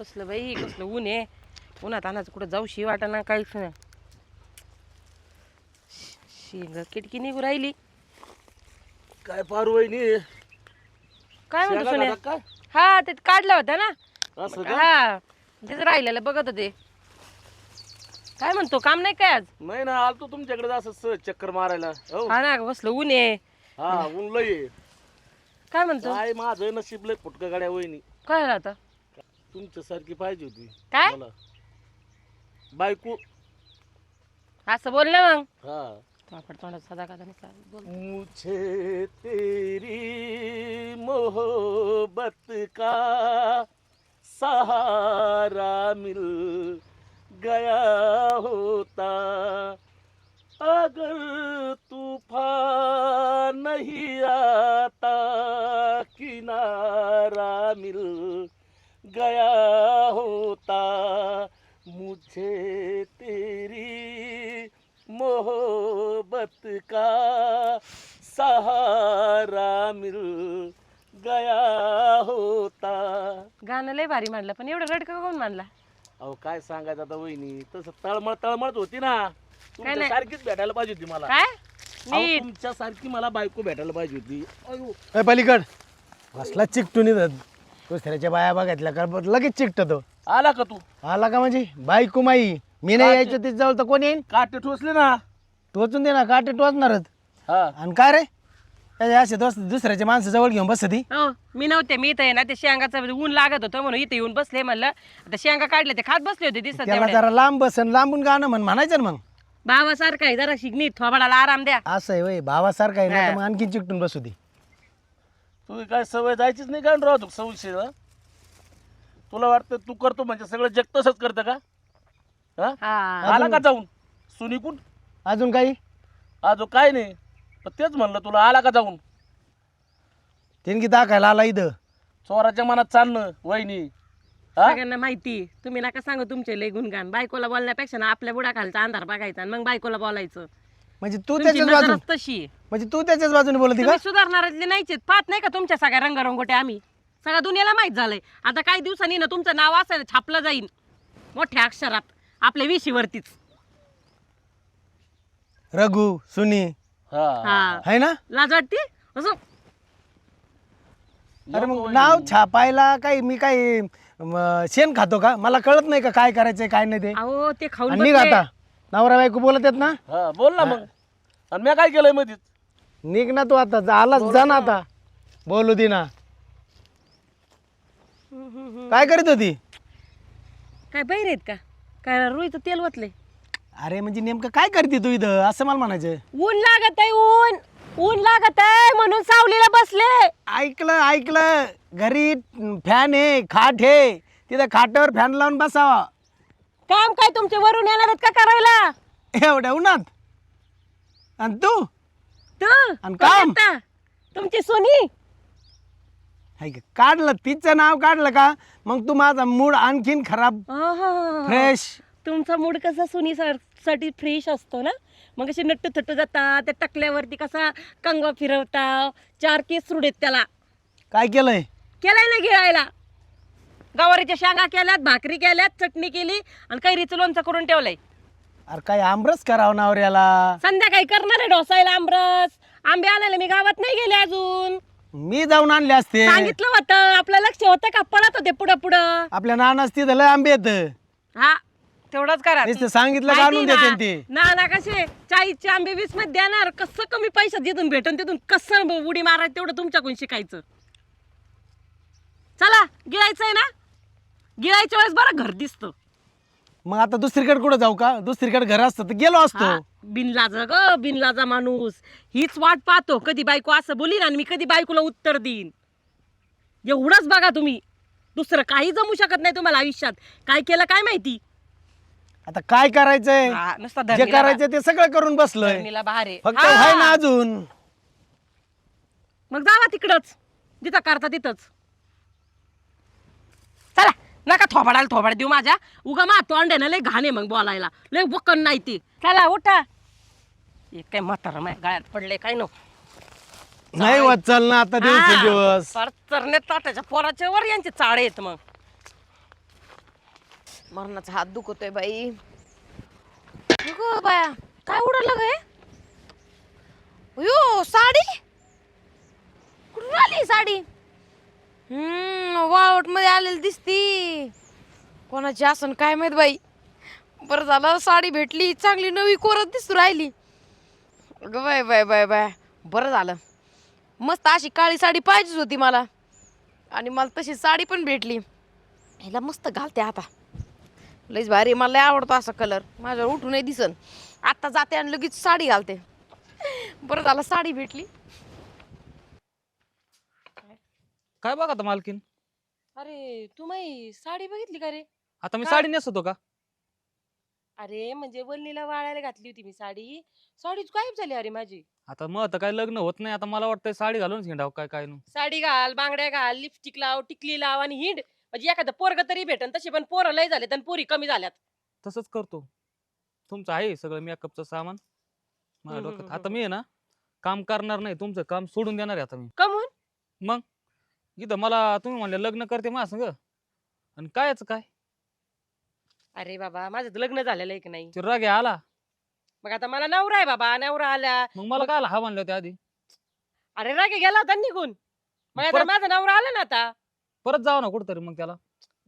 कसलं बाई कसलं ऊन आहे. उन्हात आणायचं कुठं जाऊ शी वाटाना काहीच नाही. शेंग किटकी निघू राहिली. काय पारू वहिनी काय म्हणतो शेंगा सोन्या? हा ते काढलं होतं ना. काय असं का? हा तेच राहिलेलं बघत होते. काय म्हणतो काम नाही काय आज? नाही ना आलतो तुमच्याकडे असं सहज चक्कर मारायला. हो. हा ना बसलं ऊन आहे. हा ऊन लय आहे. काय म्हणतो? काय माझं नशीब लय फुटका गाड्या वहिनी. काय झालं आता? तुमच्यासारखी पाहिजे होती. काय? मला. बायको. असं बोल ना मग. हा. आपण तोंडात सदा का बोल मुझे तेरी मोहब्बत का सहारा मिल गया होता। अगर तूफान नहीं आता किनारा मिल गया होता मुझे तेरी मोहब्बत का सहारा मिल गया होता। गाणं लय भारी मांडलं पण एवढं रडकं कोण मानला अहो काय सांगायचं आता वहिनी तसं तळमळ तळमळत होती ना. तुमच्या नाही. सारखीच भेटायला पाहिजे होती मला. काय? अहो, नीट. तुमच्या सारखी मला बायको भेटायला पाहिजे होती. अयो. ए पलीकड. बसला चिकटून इथं. दुसऱ्याच्या बाया बघितल्या का? बरं लगेच चिकटतो आला का तू? आला का म्हणजे? बायको माई मी नाही यायचं तिच्या जवळ तर कोण येईन? काटे ठोसले ना. टोचून दे ना काटे टोचणारच. हा. आणि काय रे? काय असे दोस्त दुसऱ्याच्या माणसं जवळ घेऊन बसती हो मी नव्हते मी इथं ना ते शेंगाचं ऊन लागत होतं म्हणून इथे येऊन बसले म्हणलं. आता शेंगा काढले ते खात बसले होते दिसत त्याला. जरा लांब बसन लांबून गाणं म्हण म्हणायचं ना मग. भावासारखं आहे जरा शिकणी थोबाडाला आराम द्या. असं आहे वय भावासारखं आहे ना. तर मग आणखी चिकटून बसू दे. तुझी काय सवय जायचीच नाही का राहतो सवयशी तुला वाटतं तू करतो म्हणजे सगळं जग तसंच करतं का? हा? हा. आला का जाऊन? सुनीकून? अजून काही? अजून काय नाही. पण तेच म्हणलं तुला आला का जाऊन? तिनकी दाखायला आला इथं. चोराच्या मनात चालणं वहिनी. हा? सगळ्यांना माहिती. तुम्ही नका सांगू तुमचे लय गुणगान. बायकोला बोलण्यापेक्षा ना आपल्या बुडाखालचा अंधार बघायचा आणि मग बायकोला बोलायचं. म्हणजे तू तुमची त्याच्याच बाजून नजरच तशी. आहे. म्हणजे तू त्याच्याच बाजूने बोलती का? तुम्ही सुधारणाऱ्यातले नाहीचे पाहत नाही का तुमच्या सगळ्या रंगरंगोटे आम्ही? सगळ्या दुनियाला माहीत झालंय. आता काही दिवसांनी ना तुमचं नाव असेल छापलं जाईल मोठ्या अक्षरात. आपल्या विशीवरतीच. रघु सुनी. हा. हा. आहे ना? लाज वाटते? असं. अरे मग नाव छापायला काही मी काही म, शेण खातो का? मला कळत नाही का काय करायचंय काय नाही ते. अहो ते खाऊन आणि निघ बसले. आता. नवरा बायको बोलत आहेत ना? हा बोल ना मग. आणि मी काय केलंय मधीच? निघ ना तू आता आलाच जा ना आता. बोलू दे ना. काय करीत होती? काय बैर आहेत का? काय रुईचं तेल वतले अरे म्हणजे नेमकं काय करते तू इथं? असं मला म्हणायचं. ऊन लागत आहे ऊन. ऊन लागत आहे म्हणून सावलीला बसले. ऐकलं ऐकलं. घरी फॅन आहे खाट आहे. तिथं खाटावर फॅन लावून बसावा. काम काय तुमचे वरून येणार आहेत का करायला? एवढ्या उन्हात? आणि तू? तू आणि कोण काम? करता? तुमची सोनी हाय का? काढलं तिचं नाव काढलं का मग तू माझा मूड आणखीन खराब आहा. फ्रेश तुमचा मूड कसा सुनी सरसाठी फ्रेश असतो ना मग असे नट्टू थट्टू जाता त्या टकल्यावरती कसा कंगवा फिरवता चार केस सुडेत त्याला काय केलंय केलाय ना गिळायला गवारीच्या शेंगा केल्यात भाकरी केल्यात चटणी केली आणि कैरीचं लोणचं करून ठेवलंय अरे काय आमरस करावं नवऱ्याला? संध्याकाळी करणार आहे डोसायला आमरस. आंबे आणायला मी गावात नाही गेले अजून. मी जाऊन आणले असते. सांगितलं होतं आपलं लक्ष होतं का? पळत होते पुढं पुढं. आपल्या नानाच तिथं लय आंबे येत हा तेवढंच करा नुसतं सांगितलं का आणून देते? ते. ना ना कसे चाळीसचे आंबे वीसमध्ये देणार. कसं कमी पैशात जिथून भेटन तिथून कसं उडी मारायचं तेवढं तुमच्याकडून शिकायचं. चला गिळायचंय ना? गिळायच्या वेळेस बरं घर दिसतं. मग आता दुसरीकडे कुठं जाऊ का? दुसरीकडे घर असतं तर गेलो असतो. हा, बिनलाजा ग बिनलाजा माणूस. हीच वाट पाहतो. कधी बायको असं बोलीन आणि मी कधी बायकोला उत्तर देईन. एवढंच बघा तुम्ही. दुसरं काही जमू शकत नाही तुम्हाला आयुष्यात. काय केलं काय माहिती? आता काय करायचंय? हा, नुसता जे धरणीला करायचंय ते सगळं करून बसलोय. धरणीला बाहेर आहे. फक्त हा. आहे ना अजून. मग जावा तिकडच. जिथं करता तिथंच. चला. नका थोबाडाला थोबाड देऊ माझ्या. उगा मा तोंड आहे ना लय घाणे मग बोलायला. लय वकन नाही ती. चला उठा. एक काय म्हातारा माझ्या गाळ्यात पडले काय नो. नाही होत चल ना आता दिवस दिवस. ताटाच्या पोराच्या वर यांचे चाळे येत मग. मरणाचा हात दुखतोय बाई. अगं बाया काय उडालं ग हे? यो साडी? कुठून आली साडी? हम्म. वावटमध्ये आलेली दिसती. कोणाची असन काय माहीत बाई. बरं झालं साडी भेटली चांगली नवी कोरत दिसू राहिली. अगं बाय बाय बाय बाय बरं झालं. मस्त अशी काळी साडी पाहिजेच होती मला. आणि मला तशी साडी पण भेटली. ह्याला मस्त घालते आता. लईच भारी मला लय आवडतो असा कलर माझ्यावर उठूनही दिसन. आता जाते आणि लगेच साडी घालते. बरं झालं साडी भेटली. काय बघा आता मालकीन? अरे तू माही साडी बघितली का रे? आता मी काय? साडी नेसतो का? अरे म्हणजे वल्लीला वाळायला घातली होती मी साडी. साडीच गायब झाली अरे माझी. आता मग आता काय लग्न होत नाही. आता मला वाटतंय साडी घालून हिंडाव काय काय साडी घाल बांगड्या घाल लिपस्टिक लाव टिकली लाव आणि हिंड. म्हणजे एखादं पोरग तरी भेटन तसे पण पोरं लय झाले आणि पोरी कमी झाल्यात. तसंच करतो. तुमचं आहे सगळं मेकअपचं सामान. माझ्या हम्म, डोक्यात. हम्म, आता मी आहे ना काम करणार नाही. तुमचं काम सोडून देणार आहे आता मी. कमून मग? इथं मला तुम्ही म्हणले लग्न करते माझ्या संग आणि कायच काय? अरे बाबा माझं तर लग्न झालेलं आहे की नाही? ते रागे आला. मग आता मला नवरा आहे बाबा नवरा आला मग मला काय हा म्हणले होते आधी. अरे रागे गेला होता ना निघून. मग आता परत- माझा नवरा आला ना आता. परत जाऊ ना कुठतरी मग त्याला.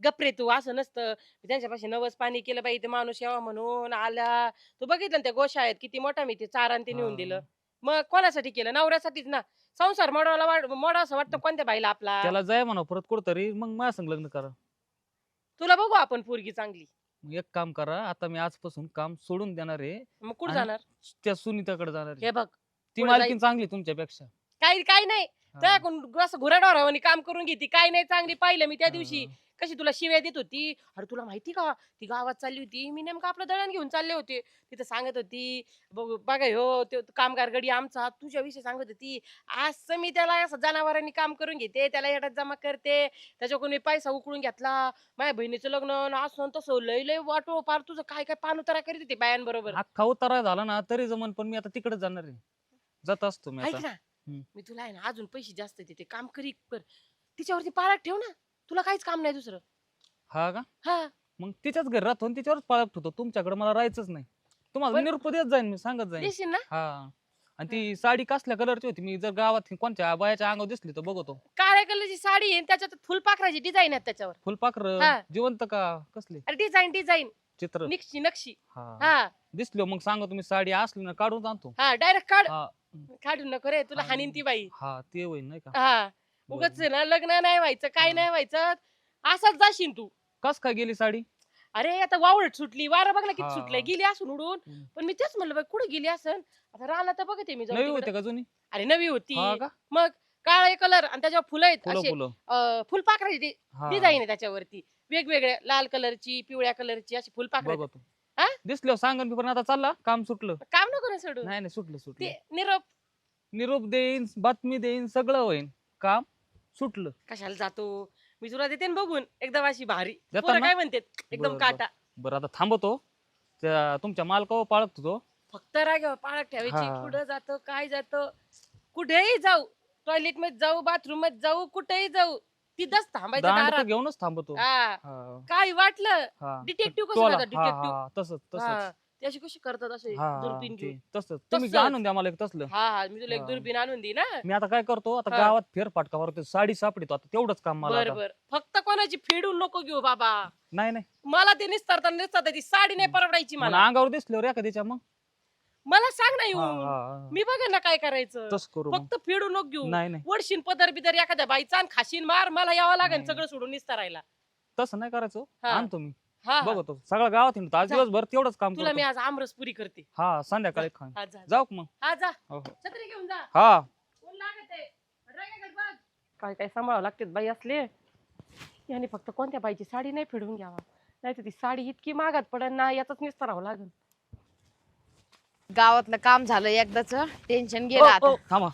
गपरे तू असं नसतं. त्यांच्यापाशी नवस पाणी केलं पाहिजे ते माणूस यावा म्हणून आला. तू बघितलं ना त्या गोशाळेत किती मोठा मी ते चारण ते नेऊन हा. मग कोणासाठी केलं? नवऱ्यासाठीच ना. संसार मोडावाला वाट मोडा असं वाटतं कोणत्या बाईला आपला? त्याला जाय म्हणा परत कुठतरी मग माझ्या संग लग्न करा. तुला बघू आपण पोरगी चांगली. मग एक काम करा आता मी आजपासून काम सोडून देणार आहे मग कुठं आणि जाणार? त्या सुनीताकडे जाणार आहे. हे बघ ती पुढे मालकीन. चांगली तुमच्यापेक्षा. काही काही नाही. त्याकडून असं घुराडोरावानी काम करून घेते काही नाही चांगली पाहिलं मी त्या दिवशी. कशी तुला शिव्या देत होती? अरे तुला माहिती का? ती गावात चालली होती. मी नेमकं आपलं दळण घेऊन चालले होते. तिथं सांगत होती बघ बघा हो तो कामगार गडी आमचा तुझ्याविषयी सांगत होती. असं मी त्याला असं जनावरांनी काम करून घेते त्याला येटात जमा करते. त्याच्याकडून मी पैसा उकळून घेतला. माझ्या बहिणीचं लग्न न असं न तसं लय लय वाटो पार तुझं काय काय पानुतारा करीत होती बायांबरोबर. अख्खा उतारा झाला ना तरी जमन पण मी आता तिकडे जाणार आहे. जात असतो मी ऐक आता. ना. मी तुला आहे ना अजून पैसे जास्त देते काम करी कर तिच्यावरती पाळत ठेव ना. तुला काहीच काम नाही दुसरं. हा का? हा. मग तिच्याच घरी राहतो आणि तिच्यावरच पाळत होतो तुमच्याकडे मला राहायचंच नाही. तुम्हाला निरुप देत जाईन मी सांगत जाईन. देशील ना? हा. आणि ती साडी कसल्या कलरची होती? मी जर गावात कोणत्या बायाच्या अंगावर दिसली तर बघतो. काळ्या कलरची साडी आहे आणि त्याच्यात फुलपाखराची डिझाईन आहे त्याच्यावर. फुलपाखर हा. जिवंत का? कसले? अरे डिझाईन डिझाईन चित्र. नक्षी नक्षी. हा. हा. दिसलो मग सांगा तुम्ही साडी असली ना काढून आणतो हा डायरेक्ट काढ. हा. काढून नको रे तुला. हानीन ती बाई. हा ते होईल नाही का? हा. उगाच ना लग्न नाही व्हायचं काय. नाही व्हायचं असाच जाशील तू. कस काय गेली साडी? अरे आता वावळट सुटली वारं बघ ना किती हा. सुटलंय गेली असून उडून. हम्म. पण मी तेच म्हणलं बाई कुठे गेली असन? आता राहिला तर बघते मी जाऊन नवी तिकडं. होते का जुनी? अरे नवी होती. हा का? मग काळा कलर आणि त्याच्यावर फुलं आहेत फुलं असे. फुलं. फुलपाखराची हा. डिझाईन आहे त्याच्यावरती. वेगवेगळ्या लाल कलरची पिवळ्या कलरची अशी फुलपाखर बघतो हा? दिसलो सांगन मी पण आता चालला काम सुटलं. काम नको ना सोडू. नाही नाही सुटलं सुटलं. ते निरोप. निरोप देईन बातमी देईन सगळं होईन. काम सुटलं. कशाला जातो? मी तुला देते ना बघून. एकदम अशी भारी. देता पोरं ना? काय म्हणते एकदम बरं, काटा. बरं आता थांबतो. त्या तुमच्या मालकावर पाळत होतो. फक्त राग पाळत ठेवायची. हा. कुठं जातं काय जातं? कुठेही जाऊ. टॉयलेटमध्ये जाऊ बाथरूममध्ये जाऊ कुठेही जाऊ. तिथंच थांबायचं दांड दारात. घेऊनच थांबतो. हा. हा, काय वाटलं? हा. डिटेक्टिव्ह कसं टोला. करतात हा, डिटेक्टिव्ह हा, तसंच तसंच हा. ते अशी कशी करतात असे हा दुर्बीन ते घेऊन? तसंच. तुम्ही तसंच. आणून द्या मला एक तसलं. हा हा. मी तुला एक हा. दुर्बीन आणून दे ना मी आता काय करतो? आता हा. गावात फेरफाटका मारतो साडी सापडतो. आता तेवढंच काम मला बर आता. बर. फक्त कोणाची फेडून नको घेऊ बाबा. नाही नाही. मला ते निस्तारता निस्तारता ती साडी नाही परवडायची मला मला. अंगावर दिसल्यावर एखाद्याच्या मग? मला सांग ना हा, येऊन हा, हा. मी बघ ना काय करायचं तसं करू मग. फक्त फेडून नको घेऊ नाही नाही वडशीन पदर बिदर एखाद्या बाईचा आणि खाशीन मार मला यावं लागेल नाही. सगळं सोडून निस्तारायला तसं नाही करायचं हा. आणतो मी हा हा. बघतो सगळं गावात हिंडतो आज जा. दिवसभर तेवढंच काम तुला मी करतो आज आमरस पुरी करते हा संध्याकाळी खा हा. जाऊ का मग हा जा हो, हो. छत्री घेऊन जा हा ऊन लागत आहे. रगाकडे बघ. काय काय सांभाळावं लागते बाई असले याने फक्त कोणत्या बाईची साडी नाही फेडून घ्यावा नाही ती साडी इतकी मागात पडन ना याचाच निस्तारावं लागेल गावातलं काम झालं एकदाच. टेन्शन गेलं आता. थांबा.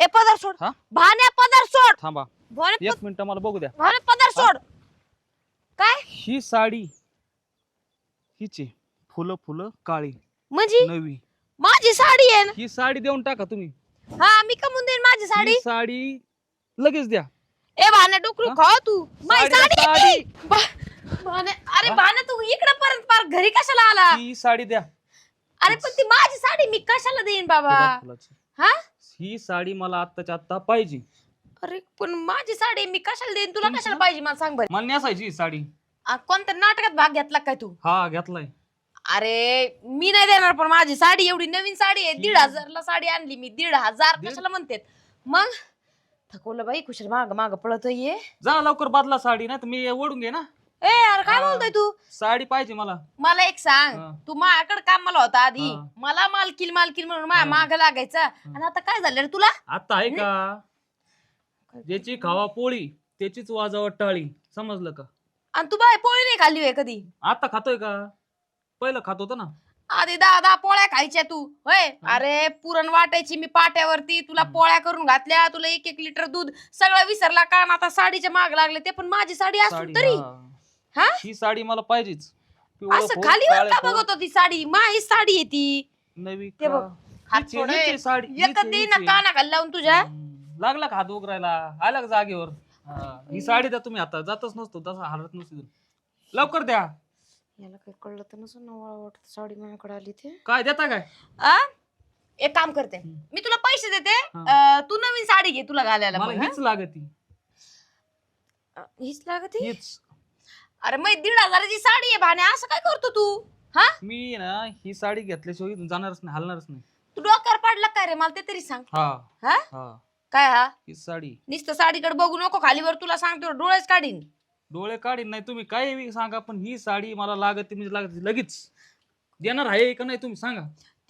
ए पदर सोड. हा? भाण्या पदर सोड. थांबा. भाण्या एक मिनिट मला बघू द्या. भाण्या पदर सोड. काय? ही साडी हिची फुलं फुलं काळी म्हणजे? नवी. माझी साडी आहे ना? ही साडी देऊन टाका तुम्ही. हा मी कमून देईन माझी साडी? ही साडी लगेच द्या. ए भाण्या डुकरू हा? खा तू. माझी साडी भाने- अरे भाने तू इकडे परत पार घरी कशाला आला? ही साडी द्या. अरे पण ती माझी साडी मी कशाला देईन बाबा? फुलाची. हा? ही साडी मला आत्ताच्या आत्ता पाहिजे. अरे पण माझी साडी मी कशाला देईन? तुला कशाला पाहिजे मला सांग बरं. मला नेसायची ही साडी. आ, कोणत्या नाटकात भाग घेतला काय तू? हा घेतलाय. अरे मी नाही देणार पण माझी साडी एवढी नवीन साडी आहे. दीड हजारला साडी आणली मी. दीड हजार दीड? कशाला म्हणते मग? थकवलं बाई कुशल माग माग पळत ये. जा लवकर बदला साडी ना मी ओढून घे ना. ए अरे काय हा. बोलतोय तू? साडी पाहिजे मला. मला एक सांग. हा. तू माझ्याकडे कामाला होता आधी. हा. मला मालकील मालकील म्हणून माझ्या हा. माग लागायचा. आणि आता काय झालं रे तुला? आता आहे का? ज्याची खावा पोळी त्याचीच वाजावट टाळी. समजलं का? आणि तू बाय पोळी नाही खाल्ली होय कधी? आता खातोय का? पहिलं खात होतं ना. आधी दहा दहा पोळ्या खायच्या तू. होय. अरे पुरण वाटायची मी पाट्यावरती. तुला हम्म. पोळ्या करून घातल्या. तुला एक एक लिटर दूध सगळं विसरला. कारण आता साडीच्या माग लागले ते. पण माझी साडी साडी असून तरी. हा. हा? ही साडी मला पाहिजेच. पिवळं असं फूल, खालीवर काळं का फूल, बघत होती साडी? माझी साडी आहे ती. नवी ते बघ, का? हात हिची- थोडं हिची साडी एक हिची- दे ना हिची. काना खाली लावून तुझ्या. हम्म. लागला का हात उघडायला? आला का जागेवर? हा. ही साडी द्या तुम्ही आता. जातच नसतो. तसा हरत नसतो लवकर द्या. याला काही कळलं तर नसून वाटत. साडी माझ्याकडे आली ते. काय देता काय? एक काम करते. हम्म. मी तुला पैसे देते. हा. अं, तू नवीन साडी घे तुला घालायला मला मग, हा? हीच लागती. अं, हीच लागत? ही? हीच. अरे मग दीड हजाराची साडी आहे भाण्या असं काय करतो तू? हा? मी ना ही साडी घेतल्याशिवाय इथून जाणारच नाही हलणारच नाही. तू डोक्यावर पडला काय रे? मला ते तरी सांग. हा. हा? हा. काय हा? ही साडी. नुसतं साडीकडे बघू नको खालीवर तुला सांगतो डोळेच काढीन. डोळे काढीन नाही तुम्ही काय बी सांगा पण ही साडी मला लागत म्हणजे लागत लगेच. देणार आहे का नाही तुम्ही सांगा.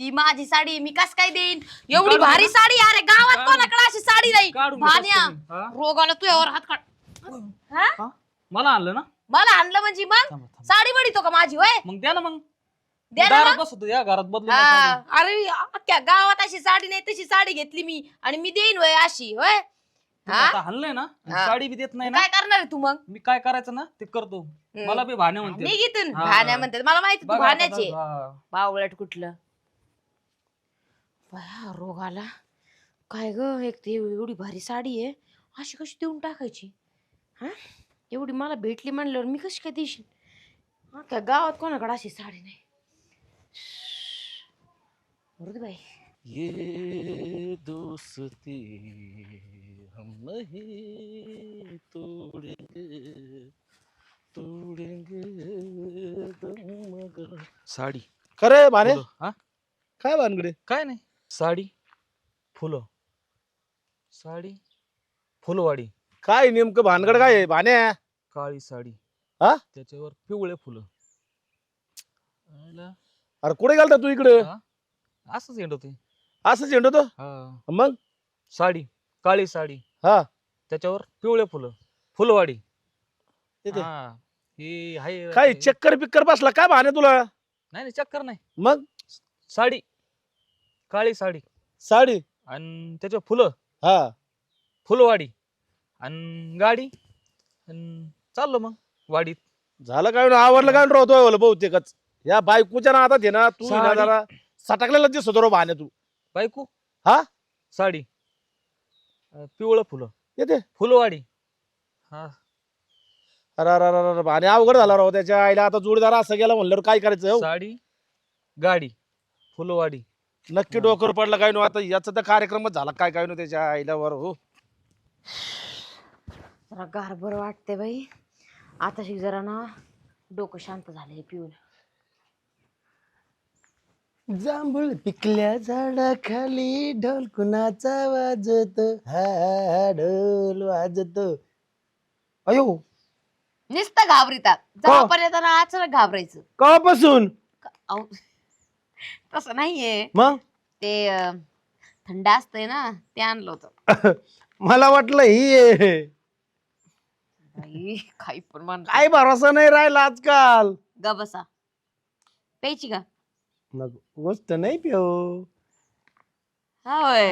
ती माझी साडी मी कस काय देईन? एवढी काढून भारी. साडी अरे गावात काढून. कोणाकडे अशी साडी नाही? काढून तुम्ही. हा? रोगाला तुझ्यावर हात काढ. हा? मला आणलं ना? मला आणलं म्हणजे मग? थांबा, थांबा. साडी बडितो का माझी होय? मग द्या ना मग. द्या ना दारात मग. बसतो या घरात बदलून हा. अरे अख्ख्या गावात अशी साडी नाही तशी साडी घेतली मी आणि मी देईन होय अशी होय? तुम्ही हा? आता ना? आणि हा. साडी बी देत नाही ना? काय करणार आहे तू मग? मी काय करायचं ना ते करतो. मला बी भाण्या म्हणते इथून हा. भाण्या म्हणते मला माहिती तू भाण्याचे. बावळट कुठलं? बया रोग आला काय ग एक ते एवढी भारी साडी आहे. अशी कशी देऊन टाकायची? हा? एवढी मला भेटली म्हणल्यावर मी कशी काय देशील? हा काय गावात कोणाकडे अशी साडी नाही? ये दोस्ती हम नहीं तोड़ेंगे तोड़ेंगे दम मगर। साडी. खरे भाने? फुलं. हा? काय भानगडे? काय नाही. साडी फुलं. साडी फुलवाडी. काय नेमकं भानगड काय आहे भाण्या काळी साडी. हा? त्याच्यावर पिवळे फुलं. अरे कुठे गेलता तू इकडे? हा? असंच येत होते. असंच हा. मग? साडी काळी साडी. हा. त्याच्यावर पिवळे फुलं. फुलवाडी. येते. हा. हे काय चक्कर बिक्कर बसला? काय भाने तुला? नाही नाही चक्कर नाही. मग? साडी. काळी साडी. साडी? आणि त्याच्यावर फुलं. हा. फुलवाडी. आणि गाडी. आणि चाललो मग वाडीत. झालं काय ना आवडलं काय राहतो बहुतेकच. या बायकोच्या ना आता ना तू ना साडी. जरा सटकलेला दिसतो रो भाने तू बायको? हा? साडी. अं, पिवळं फुलं. येते. फुलवाडी. हा. अरे अरे अरे अरे भाने अवघड झाला राव त्याच्या आईला आता जोडीदार असं गेला म्हणल्यावर काय करायचं हो? साडी गाडी फुलवाडी. नक्की डोकर पडलं काय नो आता याचा तर कार्यक्रमच झाला काय काय नो त्याच्या आईला वर हो? जरा गार बरं वाटते बाई. आता शिक जरा ना डोकं शांत झालंय पिऊन. जांभूळ पिकल्या झाडाखाली ढोल कुणाचा वाजतो हा ढोल वाजतो. अयो! नुसतं घाबरितात. जेव्हा येताना अचानक घाबरायचं. कवापासून अहो, तसं नाहीये. मग? ते अं, थंड असतंय ना ते आणलं होतं. मला वाटलं ही आहे. बाई, काही पण मान काय भरोसा नाही राहिला आजकाल. गा बसा. प्यायची का? नको, गोष्ट नाही पिओ हा होय.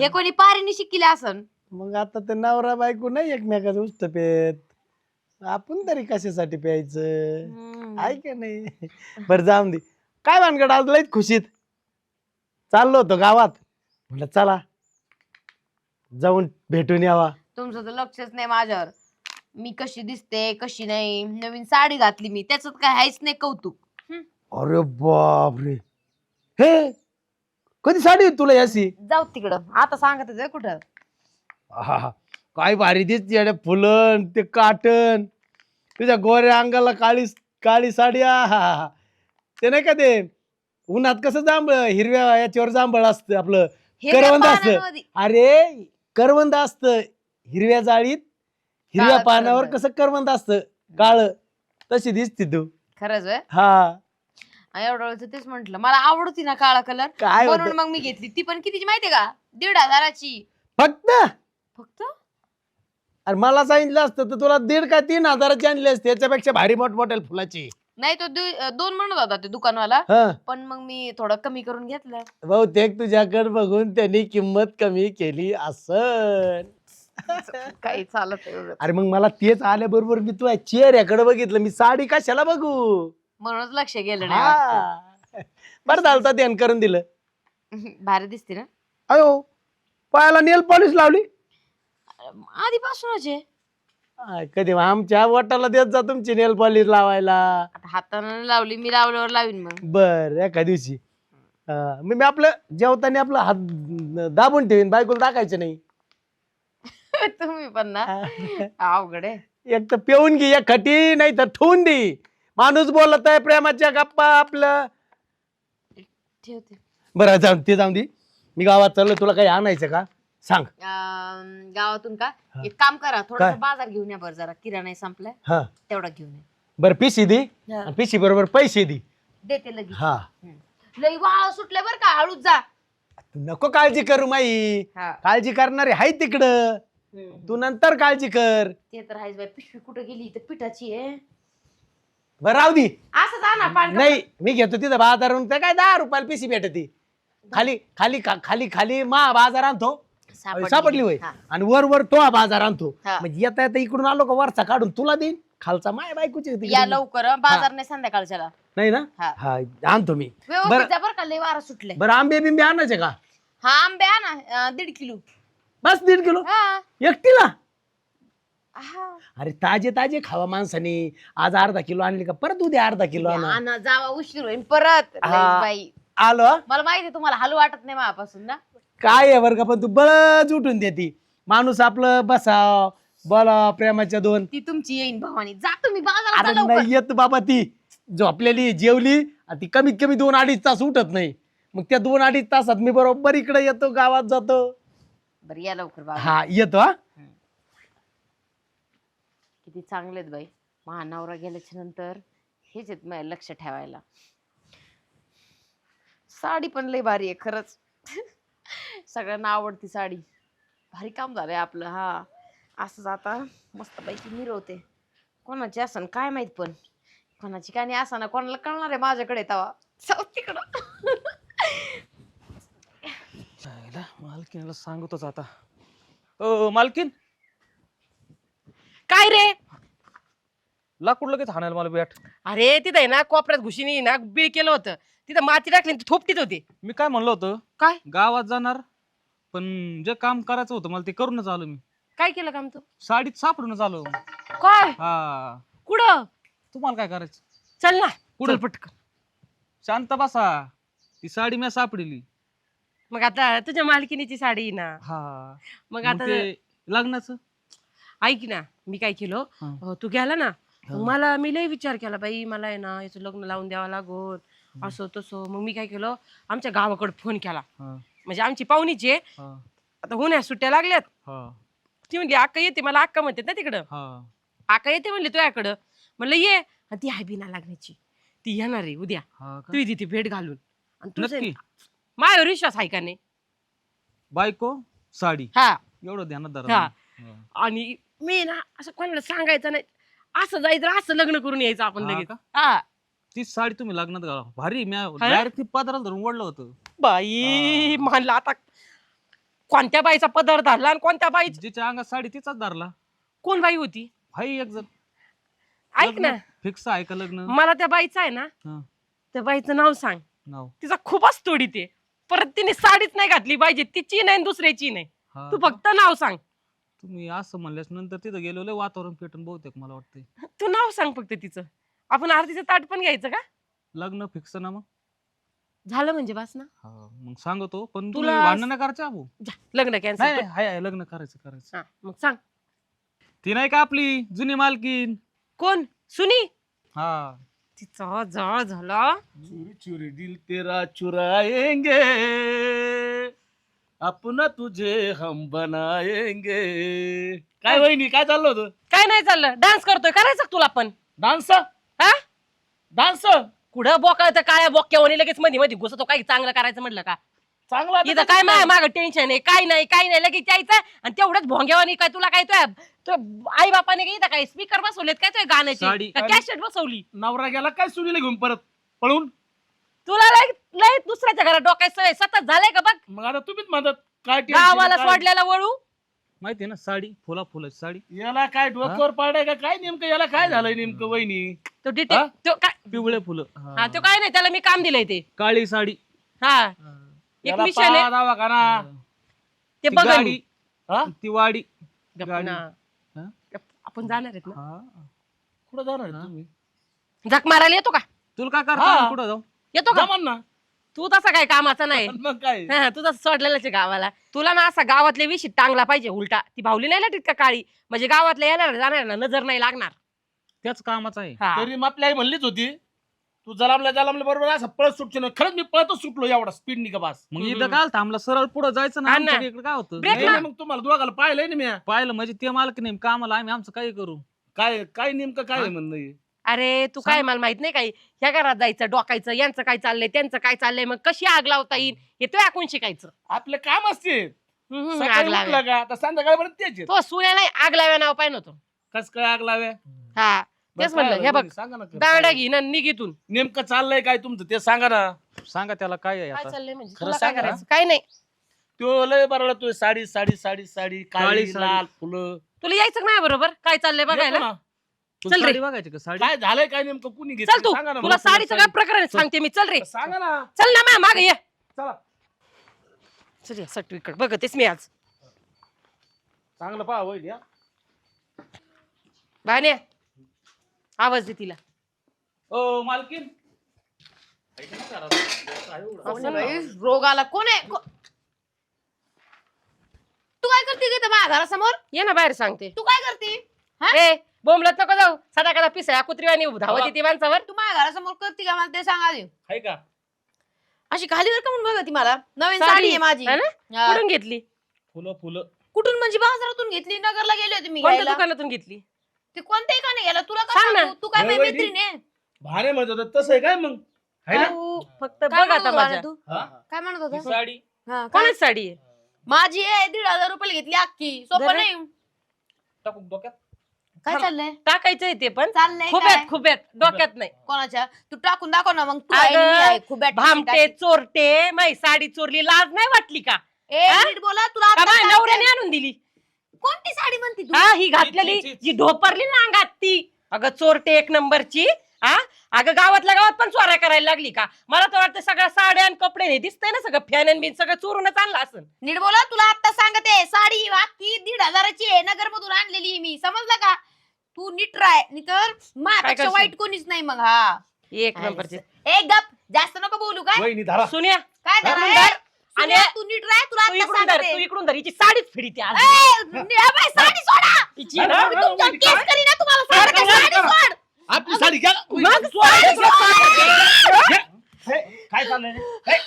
हे. कोणी पारीने शिकले असन? मग आता ते नवरा बायको नाही एकमेकाचं उष्ट पेत. आपण तरी कशासाठी प्यायचं? हम्म. आहे का नाही? बरं जाऊन दे. काय भानगड आज लईच खुशीत? चाललो होतो गावात. म्हटलं चला. जाऊन भेटून यावा. तुमचं तर लक्षच नाही माझ्यावर. मी कशी दिसते कशी नाही नवीन साडी घातली मी त्याच्यात काय हायच नाही कौतुक. अरे बापरे. हे कधी साडी होती तुला यासी जाऊ तिकडं. आता सांगत आहे कुठं. आहा, काय भारी दिसते अरे फुलन ते काटन. तुझ्या गोऱ्या अंगाला काळी काळी साडी आहा ते नाही का ते उन्हात कसं जांभळ हिरव्या याच्यावर जांभळ असतं आपलं. हिरव्या करवंद असतं. पानांमध्ये. अरे करवंद असतं. हिरव्या जाळीत हिरव्या काळं पानावर करवंद. कसं करवंद असतं? काळ. तशी दिसते तू. खरंच व्हय? हा. एवढं तेच म्हंटल मला आवडती ना काळा कलर. काय म्हणून होतं मग मी घेतली. ती पण कितीची माहितीये का? दीड हजाराची. फक्त? फक्त? अरे मला सांगितलं असतं तर तुला दीड का तीन हजाराची आणली असते. याच्यापेक्षा भारी मोठमोठ्या फुलाची. नाही तो दु- दोन म्हणत होता ते दुकानवाला. हा. पण मग मी थोडं कमी करून घेतलं. बहुतेक तुझ्याकडे बघून त्यांनी किंमत कमी केली असन काही चालत. अरे मग मला तेच आल्याबरोबर मी तुझ्या चेहऱ्याकडे बघितलं. मी साडी कशाला बघू? म्हणूनच लक्ष गेलं नाही वाटतं. हा. बरं झालं तर ध्यान करून दिलं. भारी दिसते ना? अयो पायाला नेल पॉलिश लावली? आधीपासूनच आहे. आ, कधी आमच्या वटाला देत जा तुमची नेल पॉलिश लावायला. आता हातानं लावली मी लावल्यावर लावीन मग. बर एका दिवशी. हा, मी मी आपलं जेवताना आपला हात दाबून ठेवीन बायकोला टाकायचं नाही. तुम्ही पण ना. अवघड आहे. एक तर पिऊन घे एक खटी नाही तर ठेवून दे. माणूस बोलत आहे प्रेमाच्या गप्पा आपलं. ठेवते. बरं जाऊन ते जाऊन दे. मी गावात चाललो तुला काही आणायचं का? सांग. अं, गावातून का? हा. एक काम करा थोडासा काय? बाजार घेऊन या बरं जरा. किराणा संपलाय. हा. तेवढा घेऊन या. बरं पिशी दे. आणि पिशी बरोबर पैसे दे. देते लगेच. हा. लई वाळ सुटले बर का हळूच जा. नको काळजी करू माई. हा. काळजी करणारे आहे तिकडं. हम्म. तू नंतर काळजी कर. ते तर आहेच बाई पिशवी कुठे गेली? तर पिठाची आहे. बरं राहू दे. असं जा ना पाणी नाही मी घेतो तिथं बाजारून काय दहा रुपयाला पिशी भेटती. खाली खाली खा- खाली खाली मा बाजार आणतो. सापडली. होय. हा. आणि वर वर तो बाजार आणतो. हा. म्हणजे येता येता इकडून आलो का वरचा काढून तुला देईन. खालचा माय बायकोची होती या. लवकर हं, बाजार नाही संध्याकाळच्याला. नाही ना? हा. हा आणतो मी. व्यवस्थित जा बरं का लई वारा सुटले बरं आंबे बिंबे आणायचे का? हा आंबे आणा अं, दीड किलो. बस दीड किलो. हा. एकटीला? हा. अरे ताजे ताजे खावा माणसाने. आज अर्धा किलो आणली का? परत उद्या अर्धा किलो आणा. आणा जावा उशीर होईल परत. लईच. बाई. आलो? मला माहिती तुम्हाला हलू वाटत नाही माझ्यापासून ना? काय आहे बरं का पण तू बळच उठून देती. माणूस आपलं बसाव बोला प्रेमाच्या दोन. ती तुमची येईन भवानी. जा तुम्ही बाजारात अरे जा लवकर. नाही येत बाबा ती. झोपलेली जेवली आणि ती कमीत कमी दोन अडीच तास उठत नाही. मग त्या दोन अडीच तासात मी बरोबर इकडे येतो गावात जातो. बरं या लवकर बाबा. हा येतो हा. किती चांगलेत बाई. महानवरा गेल्याच्यानंतर हेच आहेत माझ्या लक्ष ठेवायला. साडी पण लई भारी आहे खरंच. सगळ्यांना आवडती साडी. भारी काम झालंय आपलं हा. असंच आता मस्त पैकी मिरवते. कोणाची असन काय माहीत पण. कोणाची काय नाही असा ना कोणाला कळणार आहे माझ्याकडे तवा तिकडं. चायला, मालकीणला सांगतोच आता. ओ मालकीन काय रे? लाकूड लगेच हाणायला मला बॅट अरे तिथं आहे ना कोपऱ्यात घुशीनी ना बीळ केलं होतं. तिथं माती टाकली आणि ती थोपटीत होती. मी काय म्हणलं होतं? काय? गावात जाणार पण जे काम करायचं होतं मला ते करूनच आलो मी. काय केलं काम तू? साडीत सापडूनच आलो. काय? हा. कुठं? तुम्हाला काय करायचं? चल ना? चल पटकन. शांत बसा. ती साडी मी सापडली. मग आता तुझ्या मालकिनीची साडी आहे ना. हा. मग मग आता ते लग्नाचं? ऐक ना मी काय केलं? हा. अं, तू गेला ना. मग मला मी लय विचार केला बाई मला आहे ना याचं लग्न लावून द्यावं लागत असं तसं. मग मी काय केलं? आमच्या गावाकडे फोन केला. हा. म्हणजे आमची पाहुणीची आहे. हा. आता होण्या सुट्ट्या लागल्यात. हा. ती म्हणली अक्का येते. मला अक्का म्हणते ना तिकडं. हा. अक्का येते म्हणली तुझ्याकडं. म्हणलं ये. आणि ती आहे बिना लागण्याची. ती येणार आहे उद्या. हा का? तू तिथे भेट घालून. आणि तुझं नक्की. माझ्यावर विश्वास आहे का नाही? बायको साडी. हा. एवढं ध्यानात धरा हा. हा. आणि मी ना असं कोणाला सांगायचं नाही. असं जायचं असं लग्न करून यायचं आपण हा लगेच. का? हा. ती साडी तुम्ही लग्नात घाला. भारी मी हा? डायरेक्ट पदराला धरून ओढलं होतं. बाई म्हणलं आता कोणत्या बाईचा पदर धरला आणि कोणत्या बाई जिच्या अंगात साडी तिचाच धरला. कोण बाई होती? भाई एक जण. ऐक ना. फिक्स आहे का लग्न? मला त्या बाईचं आहे ना हा. त्या बाईचं नाव सांग. नाव? तिचा खूपच तोडी ते परत तिने साडीच नाही घातली पाहिजे तिची नाही आणि दुसऱ्याची नाही. हा तू का? फक्त नाव सांग. तुम्ही असं म्हणल्यास नंतर तिथं गेलो लय वातावरण पेटून बहुतेक मला वाटतंय. तू नाव सांग फक्त तिचं. आपण आरतीचं ताट पण घ्यायचं का? लग्न फिक्स ना मग. झालं म्हणजे बस ना. हा मग सांगतो पण तुला तुला भांडण नाही करायचं अबू जा, लग्न नाही कॅन्सल नाही, हाय हाय, लग्न करायचं करायचं. मग सांग. ती नाही का आपली जुनी मालकीन कोण? सुनी? हा. तिचा जळ झाला. चुरी चुरी दिल तेरा चुराएंगे अपना तुझे हम बनाएंगे काय वहिनी काय चाललं होतं? काय नाही चाललं. डान्स करतोय. करायचं का तुला पण? डान्स? हा? डान्स? कुठं बोकाळतं काळ्या बोक्यावानी लगेच मध्ये मध्ये घुसतो. काही चांगलं करायचं म्हटलं का? चांगला इथं काय माग माग टेन्शन आहे? काय नाही काय नाही लगेच यायचं आणि तेवढंच भोंग्यावानी काय तुला काय तुझ्या आई बापाने काय इथं काय स्पीकर बसवलेत काय तुझ्या गाण्याची? साडी- कॅसेट बसवली? नवरा गेला काय सुनीला घेऊन परत? पळून? तुला लय लय दुसऱ्याच्या घरात डोकायचं सवय सतत झालंय का बघ? मग आता तुम्हीच म्हणतात काय tension गावाला काय? सोडलेला वळू. माहिती ना साडी फुला फुलाची साडी. याला काय डोक्यावर पाडाय का काय नेमकं याला काय झालंय नेमकं वहिनी? तो? डिटेक्ट तो काय पिवळे फुलं. हा. तो काय नाही त्याला मी काम दिलंय ते. काळी साडी. हा. एक याला मिशन आहे पाहा दवाखाना ते ती बघ गाडी हा? ती वाडी गप्प गाडी. ना. हा? गप्प. आपण जाणार आहेत ना. कुठं जाणार? तुम्ही झक मारायला येतो का तुला काय हा. करता कुठं जाऊ येतो का जमान ना तू तसा काय कामाचा नाही मग काय हा, तू तसं सोडलेलाच आहे गावाला तुला ना असा गावातले विषय टांगला पाहिजे उलटा ती भावली नाही ना का काळी म्हणजे गावातल्या येणार जाणार ना नजर नाही लागणार त्याच कामाचं आहे हा. तरी मग आपली आई म्हणलीच होती तू जलामल्या जलामल्या बरोबर असं पळत सुटतो ना खरंच मी पळतच सुटलो एवढा स्पीड निघा बस. मग इथं काय थांबला सरळ पुढे जायचं ना हा इकडे काय होतं? नाही. नाही, मग तुम्हाला दोघाला पाहिलंय ना मी. पाहिलं म्हणजे ते मालक नाही कामाला आम्ही आमचं काही करू? काय काय नेमकं काय आहे? म्हणणं आहे? अरे तू काय मला माहीत नाही काही. ह्या घरात जायचं डोकायचं यांचं काय चाललंय त्यांचं काय चाललंय मग कशी आग लावता येईल? हे तो ऐकून शिकायचं. आपलं काम असते. हम्म, हम्म, सकाळी आग उठलं का आता संध्याकाळपर्यंत तेच आहे. तो आग लाव्या नाव पाहिजे नव्हतं कस काय आग लाव्या हा. तेच म्हणलं हे? बघ सांगा ना खरं दांडा? घे ना निघितून नेमकं चाललंय काय तुमचं? ते सांगा ना. सांगा त्याला काय आहे काय आता? चाललंय म्हणजे? खरं तुला काय सांग ना. करायचं? काय नाही. तो लय बरं तू साडी साडी साडी साडी काळी काळी साडी. लाल फुलं. तुला यायचं नाही बरोबर? काय चाललंय येतो बघायला? ना. तू चल रे. साडी बघायची का? साडी? काय झालंय काय नेमकं? कुणी चल घेतलं तू. सांगा ना तुला मला. साडीचं काय प्रकरण आहे? सांगते मी. चल रे. सांगा ना. चल ना मा मागे ये. चला. चल या सर्टिफिकेट बघतेस मी आज. चांगलं पहा होईल या. बाने आवाज दे तिला. ओ मालकीन. असं बाई, रोग आला कोण आहे? को- तू काय करते ग इथं माझ्या घरासमोर ये ना बाहेर सांगते. तू काय करते? हा? ए बोंबलत नको जाऊ. सदा कदा पिसळ्या कुत्रीवाणी धावत ती माणसावर. तू माझ्या घरासमोर करते का मला ते सांग आधी? आहे का? अशी खाली वर का म्हणून बघती मला? नवीन साडी, साडी आहे माझी. है ना? हा. कुठून घेतली? फुलं फुलं. कुठून? म्हणजे बाजारातून घेतली? नगरला गेले होते मी कोणत्या घ्यायला. दुकानातून घेतली? ते कोणत्याही का नाही गेला तुला काय सांग ना. तू काय नाही माझी. मैत्रीण आहे? भारे म्हणत होतं. तसं आहे काय मग? आहे ना? तू फक्त काय बघ म्हणत आता होता माझ्या. रे तू? हा? काय म्हणत ही होता साडी. हा, काय? कोणाची साडी आहे? माझी आहे दीड हजार रुपये घेतली अख्खी. सोपं जरा- नाही. टाकू डोक्यात? काय थांब. चाललंय? टाकायचंय ते पण. चाललंय खुब्यात काय? खुब्यात डोक्यात नाही. कोणाच्या? तू टाकून दाखव ना मग. तू अगं, आहे, मी आहे, खूप बॅट भामटे चोरटे माई साडी चोरली लाज नाही वाटली का? ए हा? नीट बोला तुला का आता माय काय नवऱ्याने आणून दिली? कोणती साडी म्हणती तू? हा ही घातलेली. जी ढोपरली ना अंगात ती. अगं चोरटे एक नंबरची हा? अगं गावातल्या गावात पण चोऱ्या करायला लागली का? मला तर वाटतं सगळ्या साड्या आणि कपडे हे दिसतंय ना सगळं. फॅन आणि बिन सगळं चोरूनच आणलं असं नीट बोला तुला आता सांगते साडी अख्खी दीड हजाराची आहे. नगर मधून आणलेली आहे मी. समजलं का? तू नीट राय तर माझ्यापेक्षा करशील? वाईट कोणीच नाही मग हा. एक नंबरची. एक गप. जास्त नको बोलू काय? वहिनी धरा. सुन्या. काय धर. ए? आणि- तू नीट राय तुला तू आता इकडून धर सांगते तू इकडून धर हिची साडीच फिडीते आज ए, नी- ए बाई, साडी सोडा हिची ना- हा, मी तुमच्यावर वहिनी, केस करीन ना तुम्हाला सांगते, करा, साडी करा. सोड आपली साडी घ्या मग साडी सोड. हे, काय चाललंय रे? हे.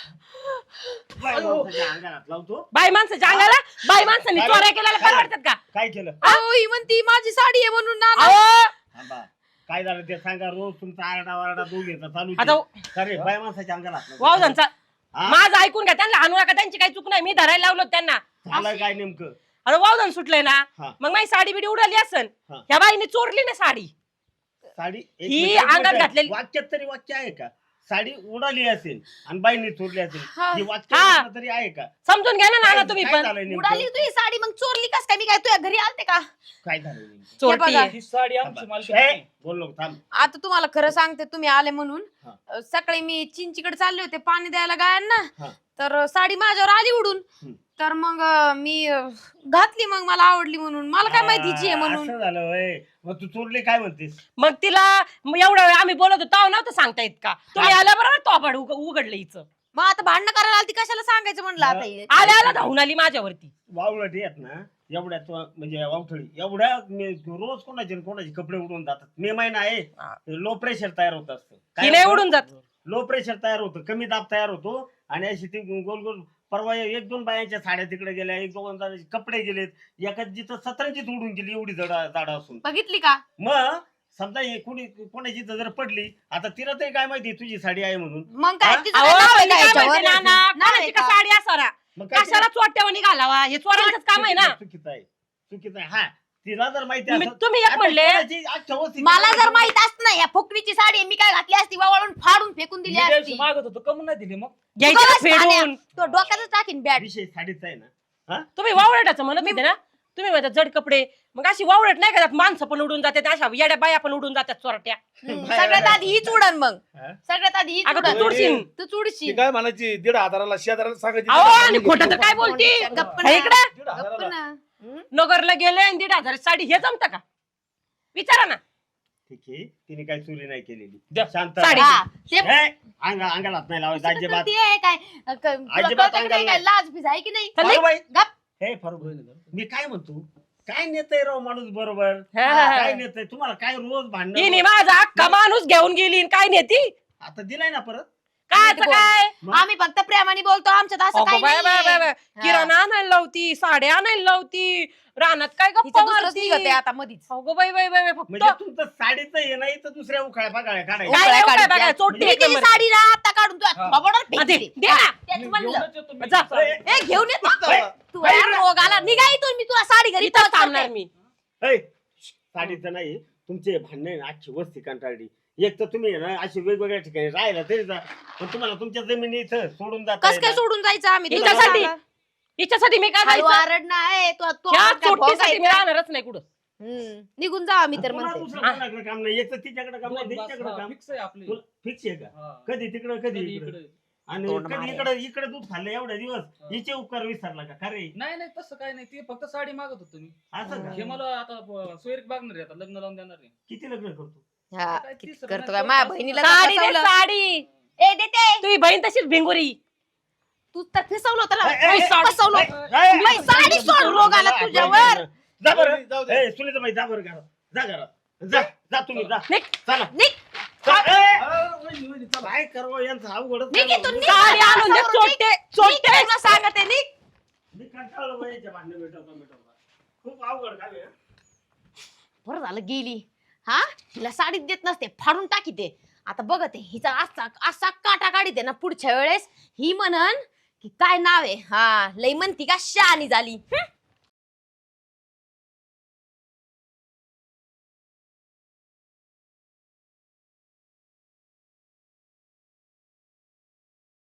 बाई माणसाच्या अंगारात लावतो बाई माणसाच्या अंगाला बाई माणसाने काय? चोऱ्या केलेल्या काय? परवडतात का काय केलं अहो, ही म्हणती माझी साडी आहे म्हणून ना अहो, थांबा. काय झालं ते सांगा रोज तुमचा आरडा वारडा दोघेचा चालू आता अरे बाय माणसाच्या अंगाला वावजांचा हा? माझं ऐकून घ्या. त्यांना आणू नका. त्यांची काही चूक नाही. मी धरायला लावलो त्यांना. झालं काय नेमकं? अरे वावजान सुटलंय ना. हा. मग माझी साडी बिडी उडाली असन. हा. ह्या बाईने चोरली ना साडी. साडी एक ही मिनिट, एक अंगात मिनिट. घातलेली- वाक्यात तरी वाक्य आहे का? साडी उडाली असेल आणि बाईने चोरली असेल हा. ही हा. तरी आहे का समजून घ्या ना नाना काय- तुम्ही काय पण झालंय नेमकं? उडाली तुझी साडी मग चोरली कस काय मी काय तुझ्या घरी आलते का काय झालं नेमकं? चोरटी बघा. आहे. ही साडी आमची थांबा. मालकी आहे. बोल नको थांब आता तुम्हाला खरं सांगते तुम्ही आले म्हणून हा. अ, सकाळी मी चिंचीकडे चालले होते पाणी द्यायला गायांना हा. तर साडी माझ्यावर आली उडून. हम्म. तर मग अं, मी अं, घातली मग मला आवडली म्हणून. मला काय माहिती हिची आहे म्हणून. असं झालं होय. मग तू चोरली काय म्हणतेस? मग तिला मग एवढा वेळ आम्ही बोलत होतो नव्हतं सांगता येत का? तुम्ही आल्याबरोबर तोपाड उग- उघडलं हिचं. मग आता भांडणं करायला आली ती कशाला सांगायचं म्हणलं आता हे? आल्या आल्या धावून आली माझ्यावरती. वावळट येत ना एवढ्या तो म्हणजे वावठळी एवढ्या मी- रोज कोणाचे न कोणाचे कपडे उडून जातात. मे महिना आहे हा. लो प्रेशर तयार होत असतं. ती नाही उडून जात. लो प्रेशर तयार होतं कमी दाब तयार होतो आणि अशी ती गोल गोल परवा एक दोन बायांच्या साड्या तिकडे गेल्या एक दोन जणांचे कपडे गेलेत एका जिथं सतरांचीच उडून गेली एवढी जडा जाडा असून. बघितली का? मग समजा हे कुणी कोणाची इथं जर पडली आता तिला तरी काय माहिती तुझी साडी आहे म्हणून. मग काय? हा? तिचं अहो, काय नाव आहे पण का काय याच्यावर? म्हणते नाना, नाव आहे कोणाची का? का? साडी असारा मग काय कशाला चोट्यावानी घालावा हे चोरांचंच काम आहे ना. चुकीचं आहे. चुकीचं आहे. हा तिला जर माहिती तुम्ही एक आता म्हणले कोणाची अख्ख्या वस्तीची मला जर माहीत असत ना या फुकणीची साडी मी काय घातली असती वावळून फाडून फेकून दिली असती. मागत होतो कमून नाही दिली मग. घ्यायची ना. फेडून. तो डोक्यातच टाकीन बॅट. विषय साडीचा आहे ना. तुम्ही वावरटाचं म्हणत होते ना? तुम्ही म्हणता जड कपडे. मग अशी वावरट नाही का माणसं पण उडून जातात अशा येड्या बाया पण उडून जातात चोरट्या. सगळ्यात आधी हीच उडन मग. हा? सगळ्यात आधी हीच अगं तू चोरशील. तू ती चुडशील काय म्हणायची? दीड हजाराला शेजाराला सांगायची अहो आणि खोटं तर काय बोलती? गप्प ना. इकडे. दीड गप्प हजाराला ना. नगरला गेले आणि दीड हजार साडी हे जमतं का? विचारा ना. ठीक आहे. तिने काही चोरी नाही केलेली. द्या. शांत साडी. हा, ते ए, अंगा अंगाला हात नाही लावायचं कसं अजिबात. करतेय काय क- तुला अजिबात कळतं की नाही अंगाला काय? लाज बीज आहे की नाही? चल, फारुबाई, गप. हे फारुबाई, मी काय म्हणतो? काय नेतय राव माणूस बरोबर? हा, हा, हा. काय नेतय? तुम्हाला काय रोज हिने भांडण माझा अख्खा माणूस घेऊन गेली आणि काय नेती? आता दिलाय ना परत? काय? आम्ही फक्त प्रेमाने बोलतो आमच्यात असं काही. किराणा आणायला लावती साड्या आणायला लावती रानात काय गप्पा मारती आता मधीच अगो बाई बाई बाई बाई, फक्त म्हणजे तुमचं साडीचं हे नाही तर दुसऱ्या उखाळ्या काढायच्या काय काय. बघा, मी तिची. साडी ना आता काढून तू हा. थोबाडावर. दे ना. हा, तेच म्हणलं. जा. ए, घेऊन येतो तू यार रोग आला निघा इथून मी तुला साडी घरी परत थांबणार करते. मी ए, साडीचं नाही तुमचे भांडण आहे ना अख्खी वस्ती कंटाळली एक तर तुम्ही ना अशी वेगवेगळ्या ठिकाणी राहिला तरी जा पण तुम्हाला तुमच्या जमिनी इथं सोडून जात कस काय सोडून जायचं आम्ही? तुला हिच्यासाठी सांगा. हिच्यासाठी मी काय जायचं? नाही तो तो ह्या काय भोग चोट्टीसाठी आहे. मी का? राहणारच नाही कुठं. हम्म, निघून जा आम्ही तर म्हणते. दुसरं कोणाकडे काम नाही. एक तर तिच्याकडे काम नाही दोन बस, तिच्याकडे हा, काम. फिक्स आहे आपली. फिक्स आहे का? हा. कधी तिकडं कधी कधी इकडं? इकडे. आणि तोंड कधी मारे. इकडे इकडे दूध खाल्लं एवढे दिवस हा. हिचे उपकार विसरला का? खरे नाही नाही तसं काय नाही. ते फक्त साडी मागत होतो मी असं का? हे मला आता सोयरीक बघणार आहे आता लग्न लावून देणार नाही किती लग्न करतो? हा किती करतो काय माझ्या बहिणीला. साडी दे फसवलं. साडी. ए देते. तुझी बहीण तशीच भिंगुरी. तू तर फिसवलं ए, ए, त्याला ए, फसवलं. ए, बाई, साडी सोड, रोग आला तुझ्यावर. जा बरं. जाऊ दे. ए सुनीता बाई जा बरं घरात. जा घरात. जा जा तुम्ही जा. निघ. चला. निघ. चा- ए, अं, वहिनी, वहिनी, चला. काय करावं यांचं अवघडच निघ झालं. इथून, निघ. साडी आणून दे चोट्टे चोट्टे तुला सांगते निघ. मी कंटाळलो बाई याच्या भांडणं मिटवता मिटवता. खूप अवघड काम आहे बरं झालं गेली. हा? हिला साडीत देत नसते फाडून टाकी ते. आता बघत आहे हिचा असा असा काटा काढीते ना पुढच्या वेळेस. ही म्हणन की काय नाव आहे? हा लई म्हणती का शहाणी झाली. हं?